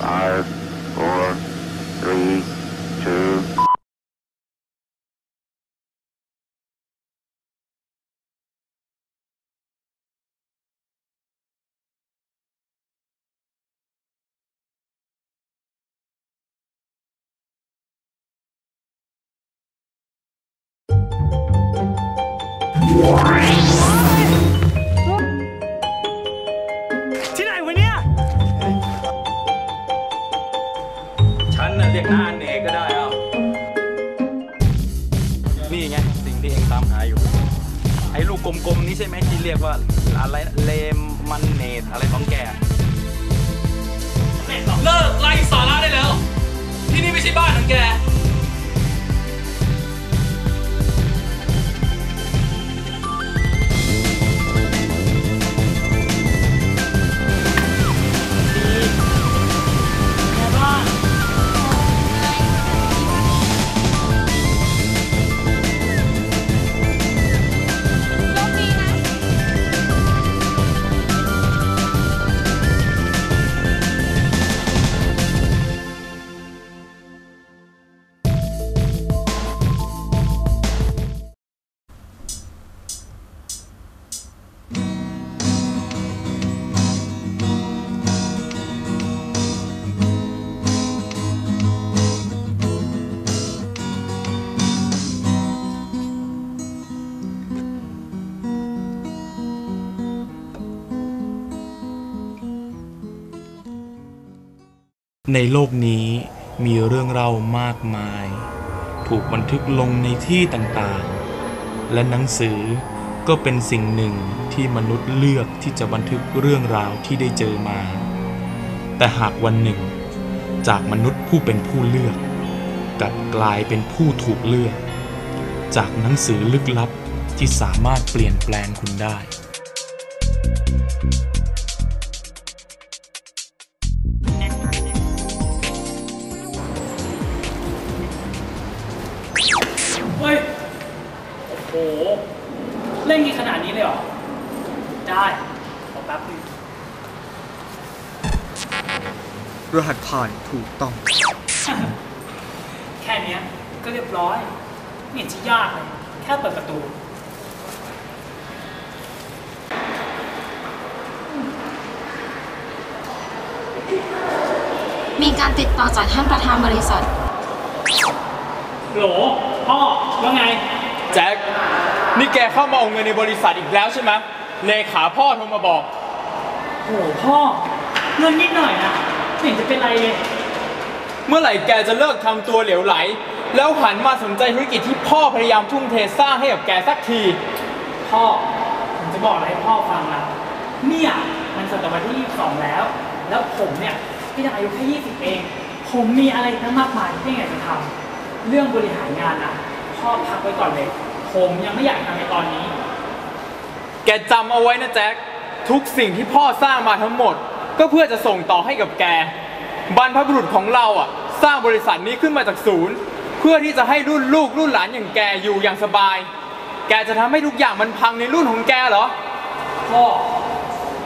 Five, four, three, โลกนี้มีเรื่องเล่ามากมาย ถูกบันทึกลงในที่ต่างๆ และหนังสือก็เป็นสิ่งหนึ่งที่มนุษย์เลือกที่จะบันทึกเรื่องราวที่ได้เจอมา แต่หากวันหนึ่ง จากมนุษย์ผู้เป็นผู้เลือกกลับกลายเป็นผู้ถูกเลือก จากหนังสือลึกลับที่สามารถเปลี่ยนแปลงคุณได้ รหัสผ่านถูกต้อง แค่เนี้ยก็เรียบร้อยไม่เห็นจะยากเลย แค่เปิดประตู มีการติดต่อจากท่านประธานบริษัท โหลพ่อว่าไง แจ็ค นี่แกเข้ามาเอาเงินในบริษัทอีกแล้วใช่ไหมเลขาพ่อโทรมาบอก โหพ่อ เงินนิดหน่อยนะ ไม่เห็นจะเป็นไรเลยเมื่อไหร่แกจะเลิกทำตัวเหลวไหล แล้วหันมาสนใจธุรกิจที่พ่อพยายามทุ่มเทสร้างให้กับแกสักที พ่อ ผมจะบอกอะไรให้พ่อฟังนะเนี่ยมันศตวรรษที่ 22 แล้ว แล้วผมเนี่ยพี่ยังอายุแค่20 เอง ผมมีอะไรทั้งมากมายที่อยากจะทำเรื่องบริหารงานนะพ่อพักไว้ก่อนเลย ผมยังไม่อยากทำในตอนนี้ แกจำเอาไว้นะแจ็คทุกสิ่งที่พ่อสร้างมาทั้งหมด ก็เพื่อจะส่งต่อให้กับแก บรรพบุรุษของเราอะ สร้างบริษัทนี้ขึ้นมาจากศูนย์ เพื่อที่จะให้รุ่นลูกรุ่นหลานอย่างแกอยู่อย่างสบาย แกจะทำให้ทุกอย่างมันพังในรุ่นของแกเหรอ พ่อ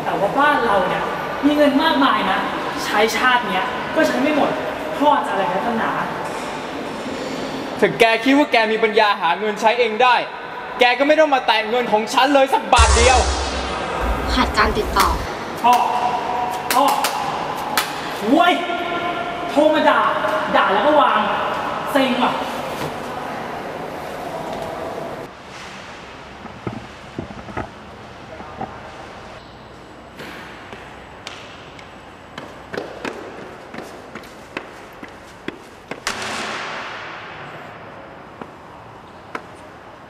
แต่ว่าบ้านเราเนี่ยมีเงินมากมายนะ ใช้ชาติเนี้ยก็ใช้ไม่หมดพ่อจะอะไรกันตั้งหนาถ้าแกคิดว่าแกมีปัญญาหาเงินใช้เองได้ แกก็ไม่ต้องมาแตะเงินของฉันเลยสักบาทเดียว ขาดการติดต่อ พ่อ พ่อโว้ยโทรมาด่า ด่าแล้วก็วาง เซ็งว่ะ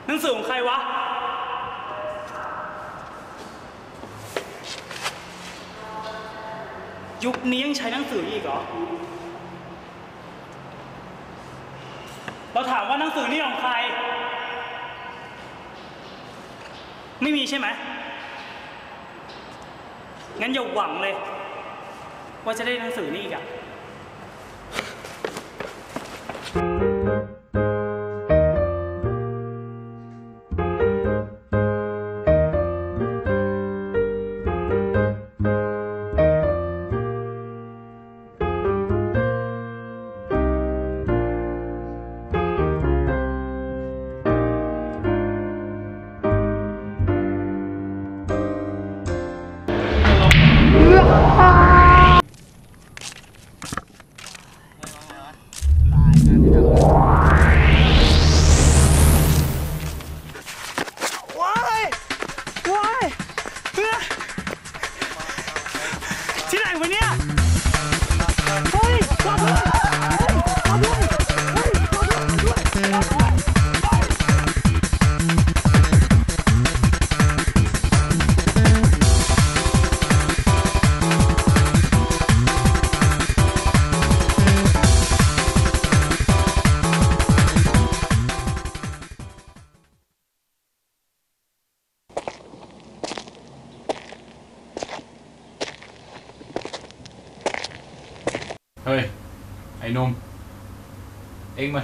หนังสือของใครวะ ยุคนี้ยังใช้หนังสืออีกเหรอ เราถามว่าหนังสือนี่ของใคร ไม่มีใช่ไหม งั้นอย่าหวังเลย ว่าจะได้หนังสือนี่อีกอะ วะเนี่ย เฮ้ย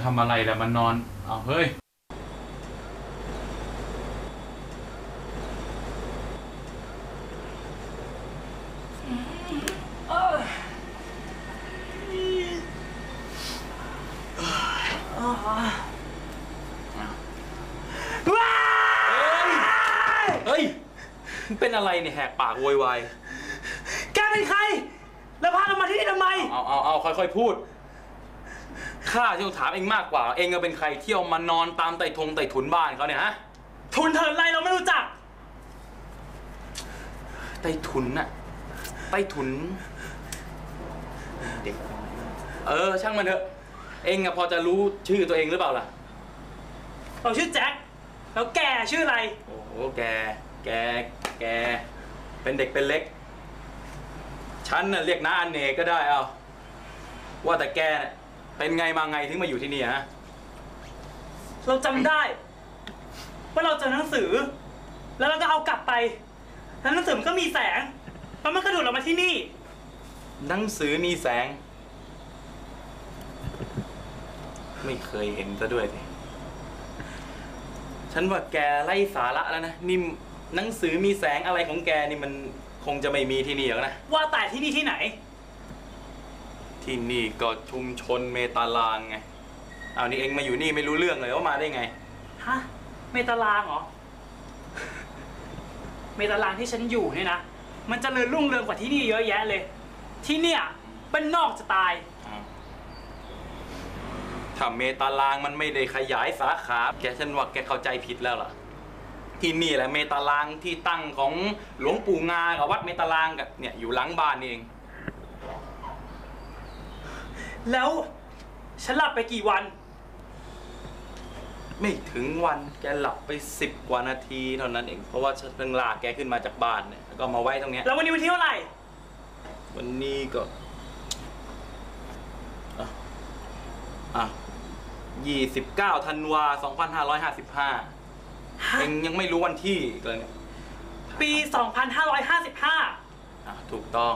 ทำอะไรล่ะมันนอนเอาเฮ้ยเฮ้ยมึงเป็นอะไรเนี่ยแหกปากโวยวายแกเป็นใคร แล้วพาเรามาที่นี่ทำไม เอาเอาเอาค่อยๆพูด ข้าที่ต้องถามเองมากกว่า เองก็เป็นใครเที่ยวมานอนตามไต่ทงไต่ถุนบ้านเขาเนี่ยฮะ ทุนเถินไรเราไม่รู้จัก ไต่ถุนน่ะ ไต่ถุน เด็ก เออ ช่างมันเถอะ เองอะพอจะรู้ชื่อตัวเองหรือเปล่าล่ะ เราชื่อแจ็ค แล้วแกชื่ออะไร โอ้โห แก แก แก เป็นเด็กเป็นเล็ก ฉันน่ะเรียกน้าอันเนกก็ได้เอา ว่าแต่แกน่ะ เป็นไงมาไงถึงมาอยู่ที่นี่ฮะ เราจำได้ ว่าเราเจอหนังสือ แล้วเราก็เอากลับไป แล้วหนังสือมันก็มีแสงแล้วมันก็ดูดเรามาที่นี่ หนังสือมีแสง ไม่เคยเห็นซะด้วยสิฉันว่าแกไล่สาระแล้วนะนี่หนังสือมีแสงอะไรของแกนี่มันคงจะไม่มีที่นี่หรอกนะ ว่าแต่ที่นี่ที่ไหน ที่นี่ก็ชุมชนเมตาลางไง เอานี่เองมาอยู่นี่ไม่รู้เรื่องเลยว่ามาได้ไง ฮะ เมตารางเหรอ เมตารางที่ฉันอยู่เนี่ยนะ มันเจริญรุ่งเรืองกว่าที่นี่เยอะแยะเลย ที่เนี่ยเป็นนอกจะตาย ถ้าเมตาลางมันไม่ได้ขยายสาขา แกฉันว่าแกเข้าใจผิดแล้วล่ะ ที่นี่แหละเมตาลางที่ตั้งของหลวงปู่งากับวัดเมตาลางกับเนี่ยอยู่หลังบ้านนี่เอง แล้วฉันหลับไปกี่วัน ไม่ถึงวันแกหลับไปสิบกว่านาทีเท่านั้นเอง เพราะว่าฉันเพิ่งลากแกขึ้นมาจากบ้านเนี่ยแล้วก็มาไว้ตรงเนี้ยแล้ววันนี้วันที่เท่าไหร่วันนี้ก็อะอะยี่สิบเก้าธันวาสองพันห้าร้อยห้าสิบห้าเองยังไม่รู้วันที่อีกเลยเนี่ยปี 2555 อะถูกต้อง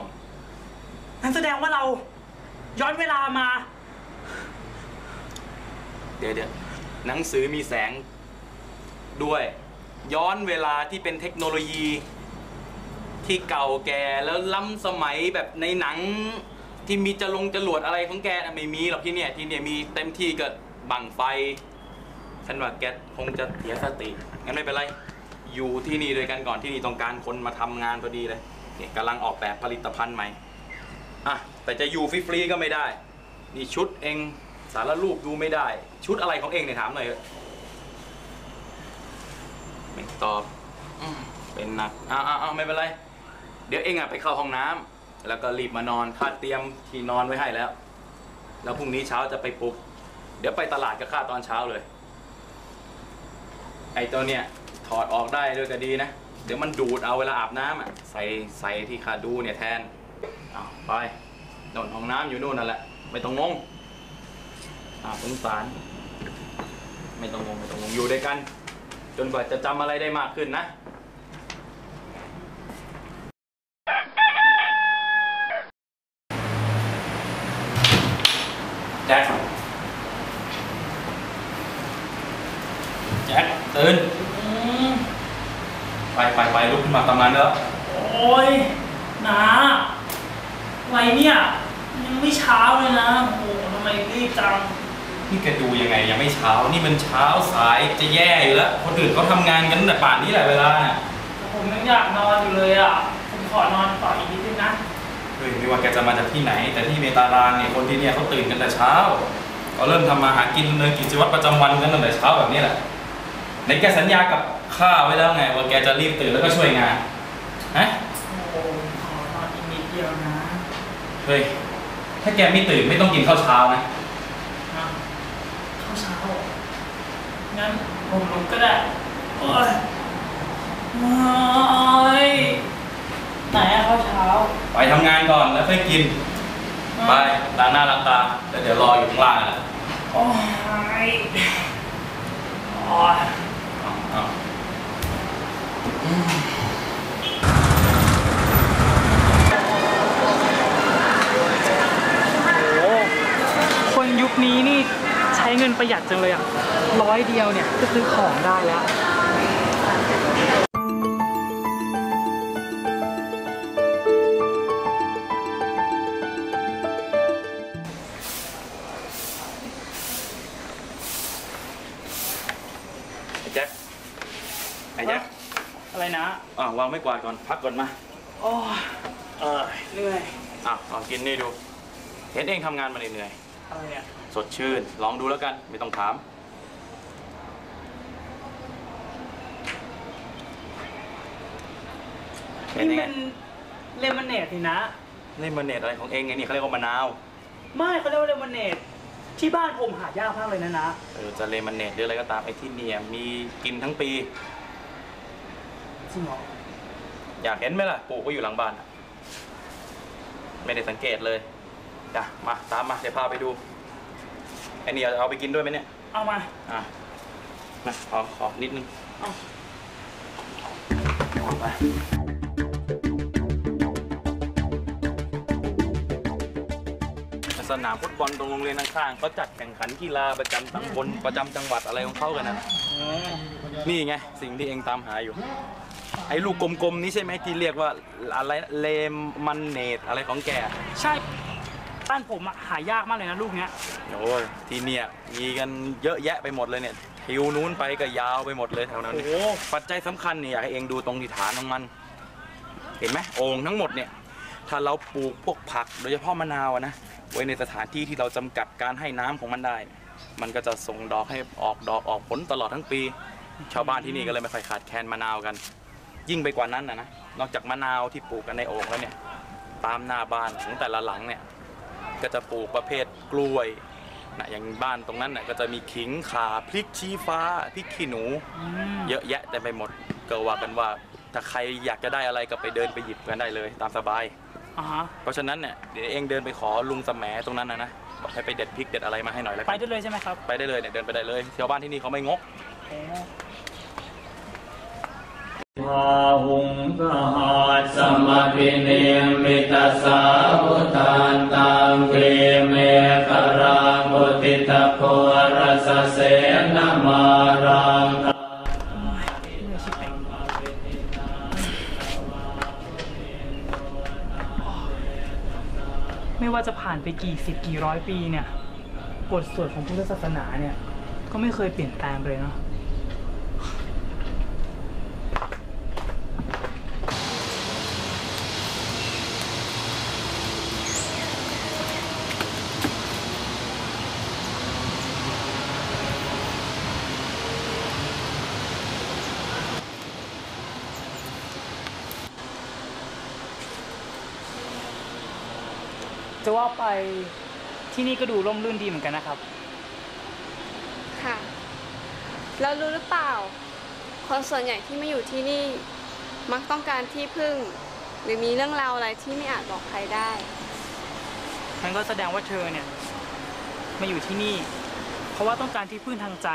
นั่นแสดงว่าเรา ย้อนเวลามา เดี๋ยวเดี๋ยวหนังสือมีแสง ด้วย ย้อนเวลาที่เป็นเทคโนโลยี ที่เก่าแก่แล้วล้ำสมัยแบบในหนัง ที่มีจะลงจรวดอะไรของแกน่ะไม่มีหรอกที่เนี่ยที่เนี่ยมีเต็มที่ก็บังไฟฉันว่าแกคงจะเสียสติงั้นไม่เป็นไร อยู่ที่นี่ด้วยกันก่อนที่นี่ต้องการคนมาทำงานพอดีเลยเนี่ยกำลังออกแบบผลิตภัณฑ์ใหม่อะ แต่จะอยู่ฟรีๆก็ไม่ได้ นี่ชุดเองสารรูปดูไม่ได้ ชุดอะไรของเองเนี่ยถามหน่อยเถอะไม่ตอบอืมเป็นหนักอ้าวอ้าวอ้าวไม่เป็นไร เดี๋ยวเองอะไปเข้าห้องน้ำแล้วก็รีบมานอนข้าเตรียมที่นอนไว้ให้แล้ว แล้วพรุ่งนี้เช้าจะไปปลุก เดี๋ยวไปตลาดกับข้าตอนเช้าเลย ไอ้ตัวเนี้ยถอดออกได้ด้วยก็ดีนะ เดี๋ยวมันดูดเอาเวลาอาบน้ำอะใส่ใส่ที่ข้าดูเนี่ยแทนเอาไป โดนห้องน้ำอยู่นู่นนั่นแหละ ไม่ต้องงงอ่าสงสาร ไม่ต้องงงไม่ต้องงงอยู่ด้วยกัน จนกว่าจะจำอะไรได้มากขึ้นนะ แจ็คแจ็คตื่นไปไปไปลุกขึ้นมาทำงานแล้วโอ้ยนาอะ ไรเนี่ย ยังไม่เช้าเลยนะ โอ้โหทำไมรีบจัง นี่แกดูยังไงยังไม่เช้า นี่มันเช้าสายจะแย่อยู่แล้ว คนอื่นเขาทำงานกันตั้งแต่ป่านนี้แหละเวลาเนี่ยผมยังอยากนอนอยู่เลยอะ ผมขอนอนต่ออีกนิดนึงนะ เฮ้ยไม่ว่าแกจะมาจากที่ไหน แต่ที่เมตารางเนี่ยคนที่เนี่ยเขาตื่นกันแต่เช้าเขาเริ่มทำมาหากินดำเนินกิจวัตรประจำวันกันตั้งแต่เช้าแบบนี้แหละในแกสัญญากับข้าไว้แล้วไงว่าแกจะรีบตื่นแล้วก็ช่วยงานฮะ โอ้ขอนอนอีกนิดเดียวนะ เฮ้ย ถ้าแกไม่ตื่นไม่ต้องกินข้าวเช้านะอะข้าวเช้าเหรองั้นผมลุกก็ได้โอ้ยโอ้ยไหนอะข้าวเช้า ไปทำงานก่อนแล้วค่อยกิน ไปล้างหน้าล้างตาแล้วเดี๋ยวรออยู่ข้างล่างนั่นแหละโอ้ยโอ้ย เอาเอา โอ้คนยุคนี้นี่ใช้ เงินประหยัดจังเลยอะร้อยเดียวเนี่ยก็ซื้อของได้แล้วไอ้แจ็คไอ้แจ็คอะไรนะอะวางไม่กวาดก่อนพักก่อนมาโอ้ยเออเหนื่อยอะลองกินนี่ดู เห็นเองทำงานมาเหนื่อย อะไรอะๆสดชื่น ลองดูแล้วกัน ไม่ต้องถามเห็นนี่ยังไงมันเลมอนเนดนี่นะ เล่นมันเน็ตอะไรของเองไงนี่เขาเรียกว่ามะนาว ไม่เขาเรียกว่าเลมอนเนดที่บ้านผมหายากมากเลยนะนะ เออจะเลมันเน็ตหรืออะไรก็ตามไอ้ที่เนี่ยมีกินทั้งปี จริงเหรอ อยากเห็นไหมล่ะปลูกไว้อยู่หลังบ้านอะไม่ได้สังเกตเลย จ้ะมาตามมาเดี๋ยวพาไปดูไอ้นี่เอาเอาไปกินด้วยไหมเนี่ยเอามาอะมาขอขอนิดนึงเอาไปสนามฟุตบอลตรงโรงเรียนข้างๆเขาจัดแข่งขันกีฬาประจำตำบลประจำจังหวัดอะไรของเขากันนะนี่ไงสิ่งที่เองตามหาอยู่ ไอ้ลูกกลมๆนี้ใช่ไหมที่เรียกว่าอะไรเลมมันเนตอะไรของแก ใช่บ้านผมอะหายากมากเลยนะลูกเนี้ยโอ้ยที่เนี่ยมีกันเยอะแยะไปหมดเลยเนี่ยทิวนู้นไปก็ยาวไปหมดเลยแถวนั้นโอ้เนี่ยโหปัจจัยสำคัญเนี่ยอยากให้เองดูตรงที่ฐานของมัน เห็นไหมโอ่งทั้งหมดเนี่ยถ้าเราปลูกพวกผักโดยเฉพาะมะนาวอะนะไว้ในสถานที่ที่เราจำกัดการให้น้ำของมันได้เนี่ยมันก็จะส่งดอกให้ออกดอกออกผลตลอดทั้งปี ชาวบ้านที่นี่ก็เลยไม่ค่อยขาดแคลนมะนาวกัน ยิ่งไปกว่านั้นนะนะนอกจากมะนาวที่ปลูกกันในโอ่งแล้วเนี่ย ตามหน้าบ้านของแต่ละหลังเนี่ย ก็จะปลูกประเภทกล้วยนะอย่างบ้านตรงนั้นน่ะก็จะมีขิงข่าพริกชี้ฟ้าพริกขี้หนูอืมเยอะแยะเต็มไปหมดก็ว่ากันว่าถ้าใครอยากจะได้อะไรก็ไปเดินไปหยิบกันได้เลยตามสบาย อ่าฮะเพราะฉะนั้นเนี่ยเดี๋ยวเองเดินไปขอลุงสมแหมตรงนั้นนะนะบอกให้ไปเด็ดพริกเด็ดอะไรมาให้หน่อยแล้วไปกันได้เลยใช่ไหมครับ ไปได้เลยเนี่ยเดินไปได้เลยชาวบ้านที่นี่เขาไม่งก โอ้ พาหุงสหัสสมปิเนมิตสสาวุทานตังเกเมกรามุติตะโครสเสนมารังไม่ว่าจะผ่านไปกี่สิบกี่ร้อยปีเนี่ย กฎสวดของพุทธศาสนาเนี่ย ก็ไม่เคยเปลี่ยนแปลงเลยเนาะ จะว่าไปที่นี่ก็ดูร่มรื่นดีเหมือนกันนะครับ ค่ะ แล้วรู้หรือเปล่า คนส่วนใหญ่ที่มาอยู่ที่นี่ มักต้องการที่พึ่ง หรือมีเรื่องราวอะไรที่ไม่อาจบอกใครได้มันก็แสดงว่าเธอเนี่ยมาอยู่ที่นี่ เพราะว่าต้องการที่พึ่งทางใจ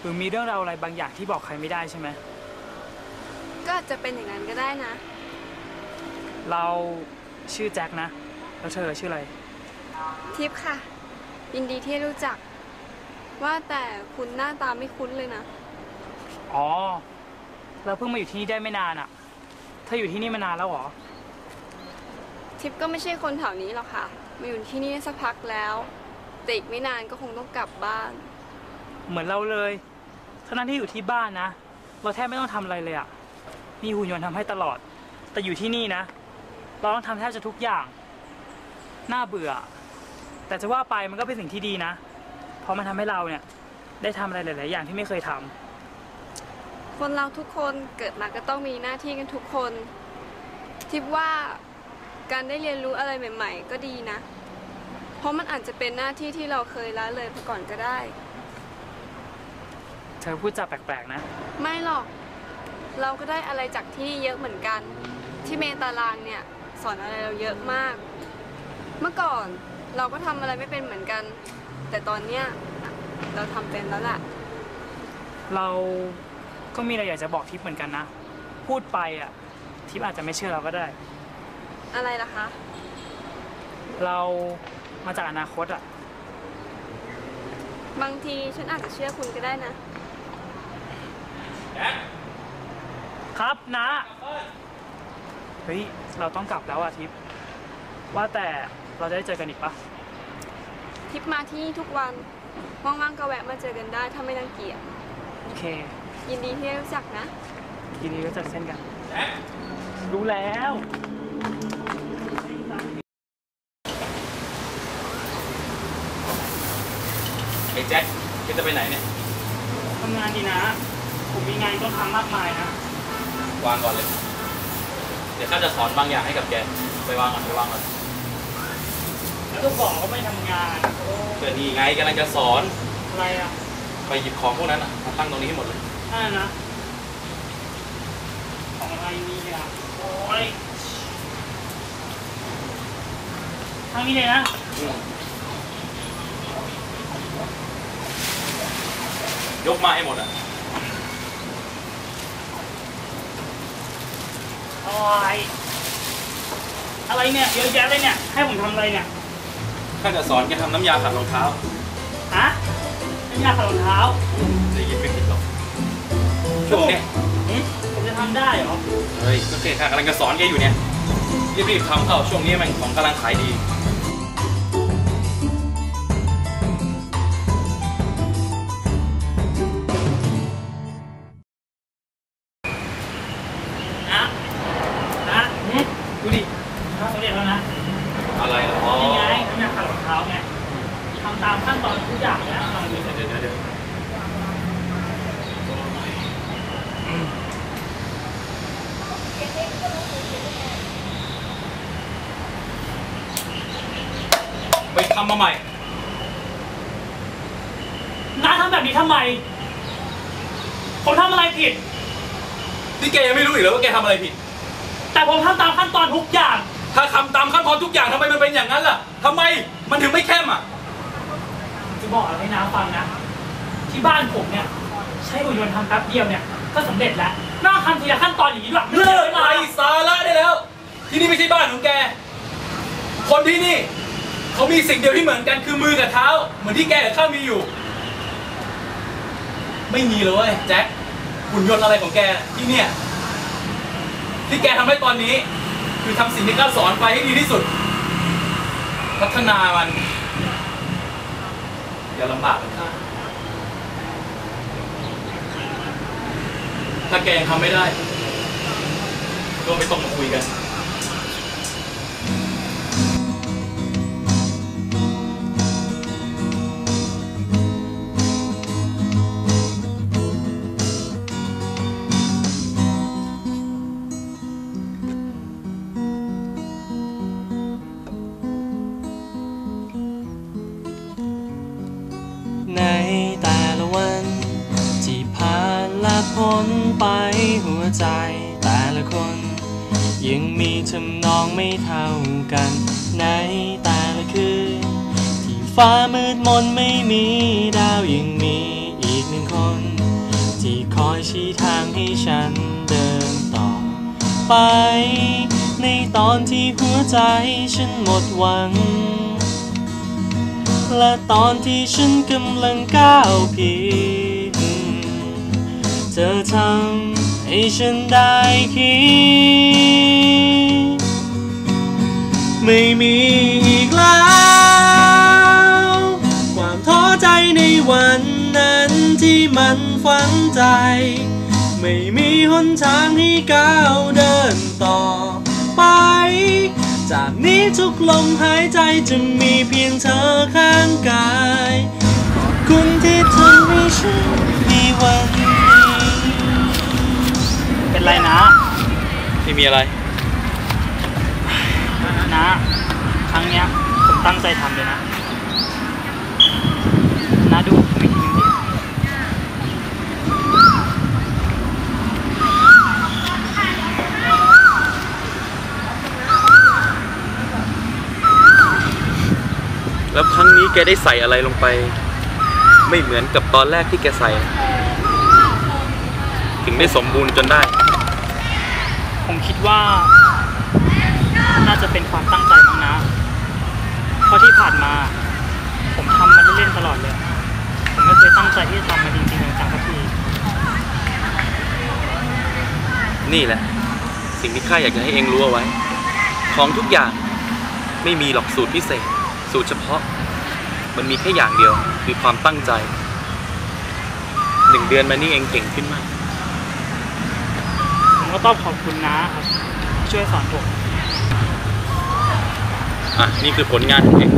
หรือมีเรื่องราวอะไรบางอย่างที่บอกใครไม่ได้ใช่ไหมก็อาจจะเป็นอย่างนั้นก็ได้นะ เราชื่อแจ็คนะ แล้วเธอชื่ออะไร ทิพย์ค่ะ ยินดีที่รู้จัก ว่าแต่คุณหน้าตาไม่คุ้นเลยนะ อ๋อ เราเพิ่งมาอยู่ที่นี่ได้ไม่นานอะ่ะ เธออยู่ที่นี่มานานแล้วเหรอ ทิพย์ก็ไม่ใช่คนแถวนี้หรอกค่ะ มาอยู่ที่นี่ได้สักพักแล้วแต่อีกไม่นานก็คงต้องกลับบ้าน เหมือนเราเลยทั้งนั้นที่อยู่ที่บ้านนะ เราแทบไม่ต้องทำอะไรเลยอะ่ะ มีหุ่นยนต์ทำให้ตลอด แต่อยู่ที่นี่นะ เราต้องทำแทบจะทุกอย่าง น่าเบื่อ แต่จะว่าไปมันก็เป็นสิ่งที่ดีนะ เพราะมันทำให้เราเนี่ย ได้ทำอะไรหลาย ๆ อย่างที่ไม่เคยทำ คนเราทุกคนเกิดมาก็ต้องมีหน้าที่กันทุกคน ทิปว่าการได้เรียนรู้อะไรใหม่ ๆ ก็ดีนะ เพราะมันอาจจะเป็นหน้าที่ที่เราเคยละเลยมาก่อนก็ได้ เธอพูดจาแปลก ๆ นะ ไม่หรอก เราก็ได้อะไรจากที่นี่เยอะเหมือนกัน ที่เมตารางเนี่ย สอนอะไรเราเยอะมาก เมื่อก่อนเราก็ทำอะไรไม่เป็นเหมือนกัน แต่ตอนเนี้ยเราทำเป็นแล้วล่ะ เราก็มีอะไรอยากจะบอกทิพย์เหมือนกันนะ พูดไปอะ ทิพย์อาจจะไม่เชื่อเราก็ได้ อะไรล่ะคะ เรามาจากอนาคตอะ บางทีฉันอาจจะเชื่อคุณก็ได้นะ ครับนะ เฮ้ย เราต้องกลับแล้วอะทิพย์ว่าแต่ เราจะได้เจอกันอีกปะทิปมาที่นี่ทุกวันว่างๆก็แวะมาเจอกันได้ถ้าไม่รังเกียจโอเค ยินดีที่ได้รู้จักนะทีนี้ก็จะเส้นกัน รู้แล้วไอ้แจ็คแกจะไปไหนเนี่ยทำงานดีนะ ผมมีงานต้องทำมากมายนะ วางก่อนเลย เดี๋ยวข้าจะสอนบางอย่างให้กับแก ไปวางก่อนไปวางก่อนแล้ว ก็บอกว่าไม่ทำงาน เกิดนี่ไงกำลังจะสอน อะไรอะไปหยิบของพวกนั้นอะมาตั้งตรงนี้ให้หมดเลยอ่านะ ของอะไรนี่อะ โอ้ยทางนี้เลยนะยกมาให้หมดอะอะไรอะไรเนี่ยเยอะแยะเลยเนี่ย ให้ผมทำอะไรเนี่ย ข้าจะสอนแกทำน้ำยาขัดรองเท้าฮะน้ำยาขัดรองเท้าจะยิบไม่ผิดหรอกช่วงเนี้ยผมจะทำได้เหรอ เฮ้ยก็แค่ข้ากำลังจะสอนแกอยู่เนี่ยรีบๆทำเข้าช่วงนี้มันของกำลังขายดี สาระได้แล้ว ที่นี่ไม่ใช่บ้านของแก คนที่นี่ เขามีสิ่งเดียวที่เหมือนกันคือมือกับเท้า เหมือนที่แกกับข้ามีอยู่ ไม่มีเลยเว้ยแจ็คหุ่นยนต์อะไรของแกที่เนี่ย ที่แกทำได้ตอนนี้ คือทำสิ่งที่ข้าสอนไปให้ดีที่สุด พัฒนามันอย่าลำบากกับข้าถ้าแกยังทำไม่ได้ ก็ไม่ต้องมาคุยกันในแต่ละวัน ที่ผ่านและพ้นไปหัวใจแต่ละคน ยังมีทำนองไม่เท่ากัน ในแต่ละคืน ที่ฟ้ามืดมนไม่มีดาวยังมีอีกหนึ่งคน ที่คอยชี้ทางให้ฉันเดินต่อไป ในตอนที่หัวใจฉันหมดหวัง และตอนที่ฉันกำลังก้าวผิดเธอทำ ให้ฉันได้คิด ไม่มีอีกแล้ว ความท้อใจในวันนั้นที่มันฝังใจ ไม่มีหนทางให้ก้าวเดินต่อไป จากนี้ทุกลมหายใจจะมีเพียงเธอข้า เป็นไรนะไม่มีอะไรนะครั้งเนี้ยผมตั้งใจทำเลยนะนะดูผมอีกทีนึงดิแล้วครั้งนี้แกได้ใส่อะไรลงไป ไม่เหมือนกับตอนแรกที่แกใส่ ถึงได้สมบูรณ์จนได้ ผมคิดว่า น่าจะเป็นความตั้งใจมั้งนะ เพราะที่ผ่านมา ผมทำมันเล่นๆตลอดเลย ผมไม่เคยตั้งใจที่จะทำมันจริงๆจังๆสักที นี่แหละ สิ่งที่ข้าอยากจะให้เองรู้เอาไว้ ของทุกอย่างไม่มีหรอกสูตรพิเศษ สูตรเฉพาะ มันมีแค่อย่างเดียวคือความตั้งใจหนึ่งเดือนมานี่เองเก่งขึ้นมาก ผมก็ต้องขอบคุณนะครับที่ช่วยสอนผมอะนี่คือผลงานของเอง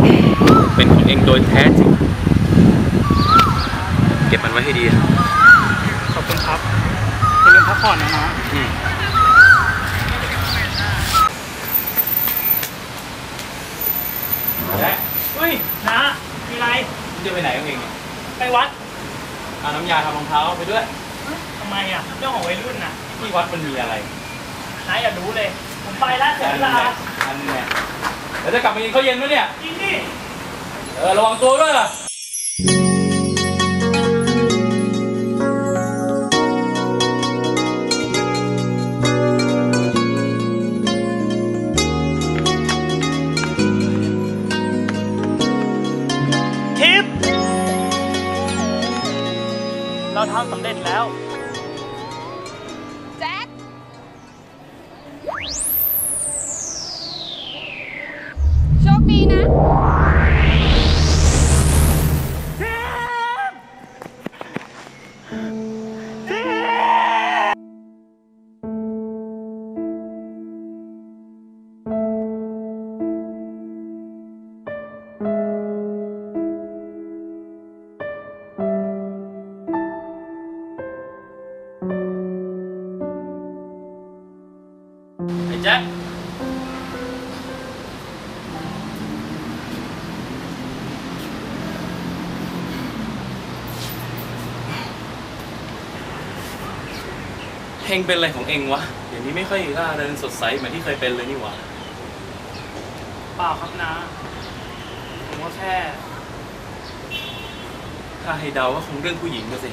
เป็นของเองโดยแท้จริง เก็บมันไว้ให้ดีนะขอบคุณครับอย่าลืมพักผ่อนนะนะอืมแจ็คเฮ้ยนะมีอะไรมึงจะไปไหนของเองเนี่ยไปวัดเอาน้ำยาทำรองเท้าไปด้วยทำไมอะเรื่องของวัยรุ่นน่ะ ที่วัดมันมีอะไรนายอย่ารู้เลย ผมไปแล้วเสียเวลาอันเนี้ยแล้วจะกลับมากินข้าวเย็นไหมเนี่ย จริงดิ เออระวังตัวด้วยล่ะ เฮงเป็นอะไรของเองวะเดี๋ยวนี้ไม่ค่อยร่าเริงสดใสเหมือนที่เคยเป็นเลยนี่หว่าเปล่าครับนะ ผมก็แค่ ถ้าให้เดาก็คงเรื่องผู้หญิงก็สิ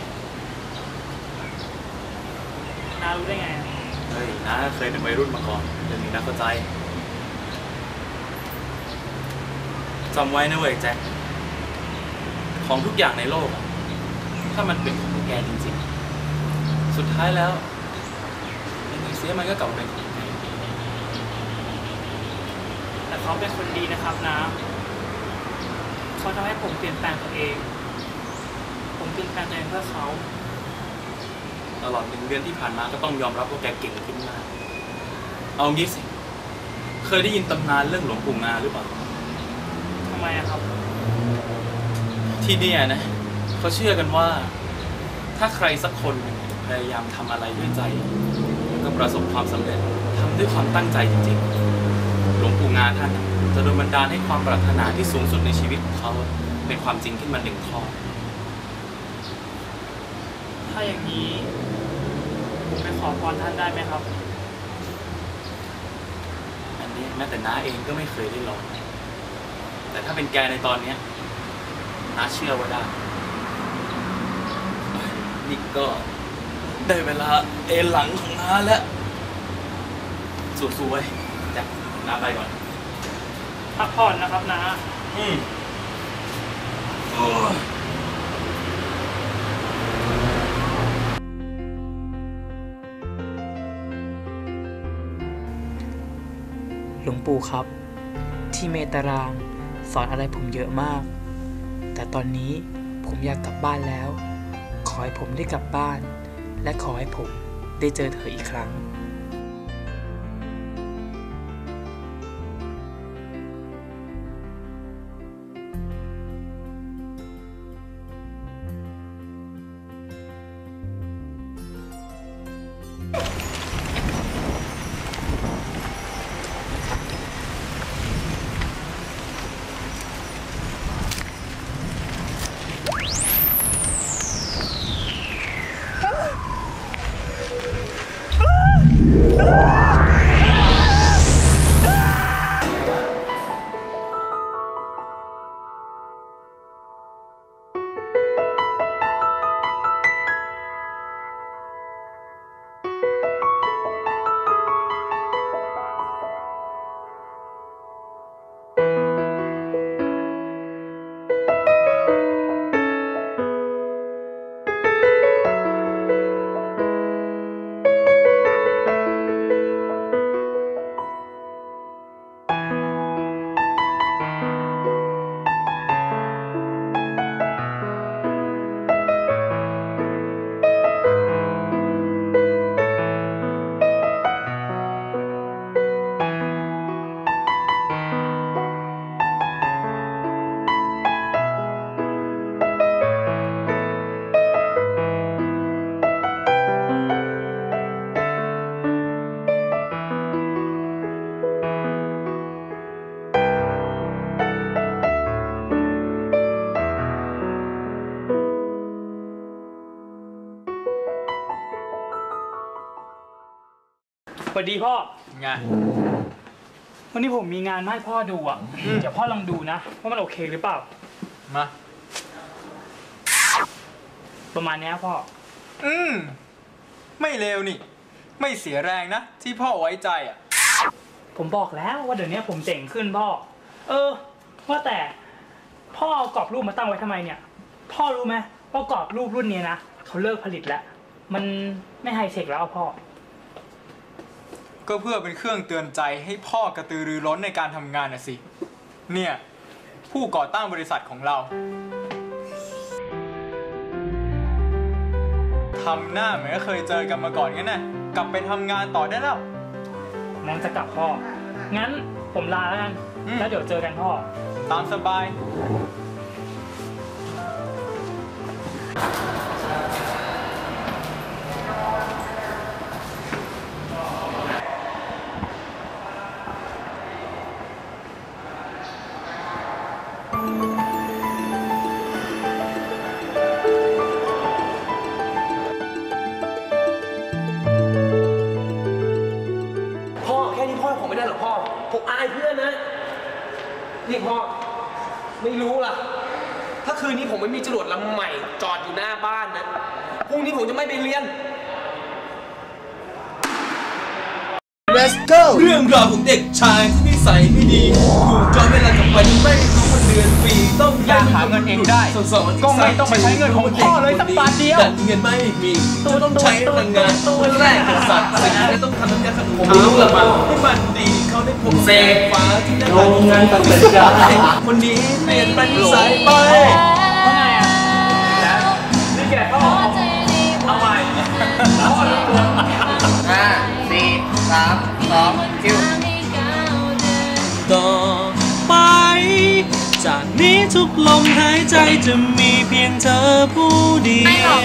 นารู้ได้ไงอะเฮ้ยน้าเคยเป็นวัยรุ่นมาก่อนเรื่องนี้น้าเข้าใจจำไว้นะเว้ยแจ็คของทุกอย่างในโลกอะถ้ามันเป็นของแกจริงๆ สุดท้ายแล้ว ยังไงเสียมันก็กลับมาเป็นของแกแต่เขาเป็นคนดีนะครับนะเขาทำให้ผมเปลี่ยนแปลงตัวเอง ผมเปลี่ยนแปลงตัวเองเพื่อเขาตลอดหนึ่งเดือนที่ผ่านมาก็ต้องยอมรับว่าแกเก่งขึ้นมาก เอางี้สิ เคยได้ยินตำนานเรื่องหลวงปู่งาหรือเปล่าทำไมอะครับ ที่เนี่ยนะเขาเชื่อกันว่า ถ้าใครสักคนหนึ่งพยายามทำอะไรด้วยใจแล้วก็ ประสบความสำเร็จทำด้วยความตั้งใจจริงๆ หลวงปู่งาท่านจะโดนบันดาลให้ความปรารถนาที่สูงสุดในชีวิตของเขาเป็นความจริงขึ้นมาหนึ่งข้อ ถ้าอย่างนี้ผมไปขอพรท่านได้ไหมครับ อันนี้แม้แต่น้าเองก็ไม่เคยได้ลอง แต่ถ้าเป็นแกในตอนเนี้ยน้าเชื่อว่าได้นี่ก็ ได้เวลาเอนหลังของน้าแล้วสู้ๆไว้ยจ้ะน้าไปก่อน พักผ่อนนะครับนะอืมโอ้ยหลวงปู่ครับ ที่เมตารางสอนอะไรผมเยอะมาก แต่ตอนนี้ผมอยากกลับบ้านแล้ว ขอให้ผมได้กลับบ้าน และขอให้ผมได้เจอเธออีกครั้ง วัสดีพ่อ ไงวันนี้ผมมีงานมาให้พ่อดูอะ เดี๋ยวพ่อลองดูนะว่ามันโอเคหรือเปล่า มา ประมาณเนี้ยพ่อ อืม ไม่เลวนี่ ไม่เสียแรงนะ ที่พ่อไว้ใจอะ ผมบอกแล้วว่าเดี๋ยวนี้ผมเจ๋งขึ้นพ่อ เออ ว่าแต่พ่อเอากรอบรูปมาตั้งไว้ทำไมเนี่ย พ่อรู้ไหมว่ากรอบรูปรุ่นนี้นะเขาเลิกผลิตแล้ว มันไม่ไฮเทคแล้วอะพ่อ ก็เพื่อเป็นเครื่องเตือนใจให้พ่อกระตือรือร้นในการทำงานน่ะสิ เนี่ย ผู้ก่อตั้งบริษัทของเราทำหน้าเหมือนก็เคยเจอกันมาก่อนงั้นน่ะกลับไปทำงานต่อได้แล้ว งั้นจะกลับพ่อ งั้นผมลาแล้วกัน อืม แล้วเดี๋ยวเจอกันพ่อ ตามสบาย รู้ล่ะ ถ้าคืนนี้ผมไม่มีจรวดลำใหม่ จอดอยู่หน้าบ้านนะ พรุ่งนี้ผมจะไม่ไปเรียน Let's go เรื่องราวของเด็กชายที่นิสัยไม่ดีถูกจอนเวลากลับไปไม่รู้วันเดือนปีต้องอยากหาเงินเองได้ สอนๆก็ไม่ต้องไปใช้เงินของพ่อเลยสักบาทเดียวแต่เงินไม่มีก็ต้องใช้แรงงานวันแรกกับสัตว์สิ่งที่ต้องทำน้ำยาขนมผมรู้ละมันให้มันดี เขาได้ผมเซฟ้าที่น่ารักงานตัดสินใจคนนี้เปลี่ยนเป็นนิสัยไปว่าไงอะนี่แกพ่อเอาใหม่พ่อรู้ตัวห้าสี่สามสองคิวต่อไป จากนี้ทุกลมหายใจจะมีเพียงเธอผู้เดียว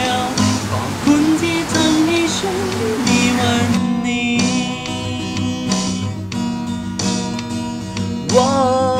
我。